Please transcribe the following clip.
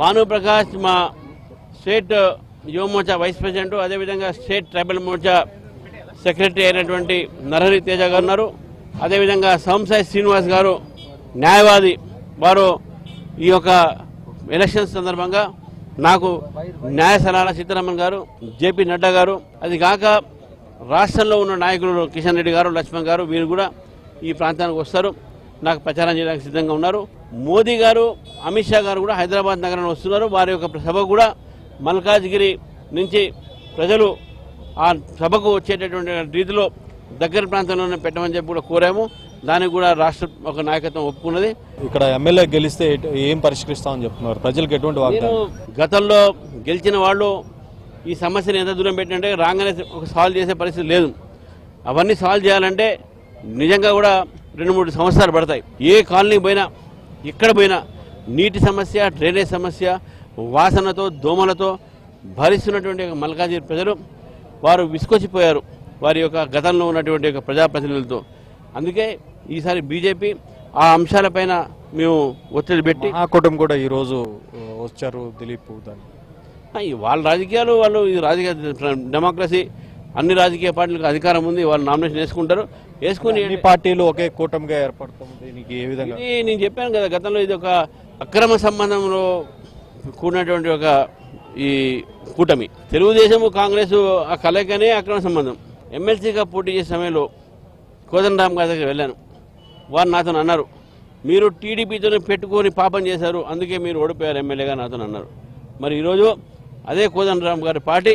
భానుప్రకాష్ మా state Yuva Morcha vice president అదేవిధంగా state tribal Morcha secretary అయినటువంటి నరహరి తేజ గారు ఉన్నారు. అదేవిధంగా సంసాయి శ్రీనివాస్ గారు న్యాయవాది వారు ఈ యొక్క ఎలక్షన్స్ సందర్భంగా నాకు న్యాయ సలహా సీతారామన్ గారు జేపీ నడ్డా గారు అది కాక రాష్ట్రంలో ఉన్న నాయకులు కిషన్ రెడ్డి గారు లక్ష్మణ్ గారు వీరు కూడా ఈ ప్రాంతానికి వస్తారు. నాకు ప్రచారం చేయడానికి సిద్ధంగా ఉన్నారు. మోదీ గారు అమిత్ షా గారు కూడా హైదరాబాద్ నగరంలో వస్తున్నారు. వారి యొక్క సభ కూడా మల్కాజ్గిరి నుంచి ప్రజలు ఆ సభకు వచ్చేటటువంటి రీతిలో దగ్గర ప్రాంతంలోనే పెట్టమని చెప్పి కూడా కోరాము. దానికి కూడా రాష్ట్ర ఒక నాయకత్వం ఒప్పుకున్నది. ఇక్కడ ఎమ్మెల్యే గెలిస్తే ఏం పరిష్కరిస్తామని చెప్తున్నారు? ప్రజలకు ఎటువంటి గతంలో గెలిచిన వాళ్ళు ఈ సమస్యను ఎంత దూరం పెట్టినంటే రాగానే ఒక సాల్వ్ చేసే పరిస్థితి లేదు. అవన్నీ సాల్వ్ చేయాలంటే నిజంగా కూడా రెండు మూడు సంవత్సరాలు పడతాయి. ఏ కాలనీ పోయినా ఎక్కడ పోయినా నీటి సమస్య డ్రైనేజ్ సమస్య వాసనతో దోమలతో భరిస్తున్నటువంటి మల్కాజిరి ప్రజలు వారు విసుకొచ్చిపోయారు. వారి యొక్క గతంలో ఉన్నటువంటి యొక్క ప్రజాప్రతినిధులతో. అందుకే ఈసారి బీజేపీ ఆ అంశాలపైన మేము ఒత్తిడి పెట్టి మహాకూటమి కూడా ఈ రోజు ఆ, వచ్చారు దిలీప్ దాన్ని. ఆ, ఈ వాళ్ళ రాజకీయాలు వాళ్ళు ఇది రాజకీయ డెమోక్రసీ అన్ని రాజకీయ పార్టీలకు అధికారం ఉంది వాళ్ళు నామినేషన్ వేసుకుంటారు. వేసుకుని అన్ని పార్టీలు ఒకే కూటమిగా ఏర్పడుతుంది ఏ విధంగా? ఇది నేను చెప్పాను కదా గతంలో ఇది ఒక అక్రమ సంబంధంలో కూడినటువంటి ఒక ఈ కూటమి. తెలుగుదేశం కాంగ్రెస్ ఆ కలయికనే అక్రమ సంబంధం. ఎమ్మెల్సీగా పోటీ చేసే సమయంలో కోదండరామ్ గారి దగ్గర వెళ్ళాను. వారు నాతో అన్నారు మీరు టీడీపీతో పెట్టుకొని పాపం చేశారు అందుకే మీరు ఓడిపోయారు ఎమ్మెల్యేగా నాతో అన్నారు. మరి ఈరోజు అదే కోదండరామ్ గారి పార్టీ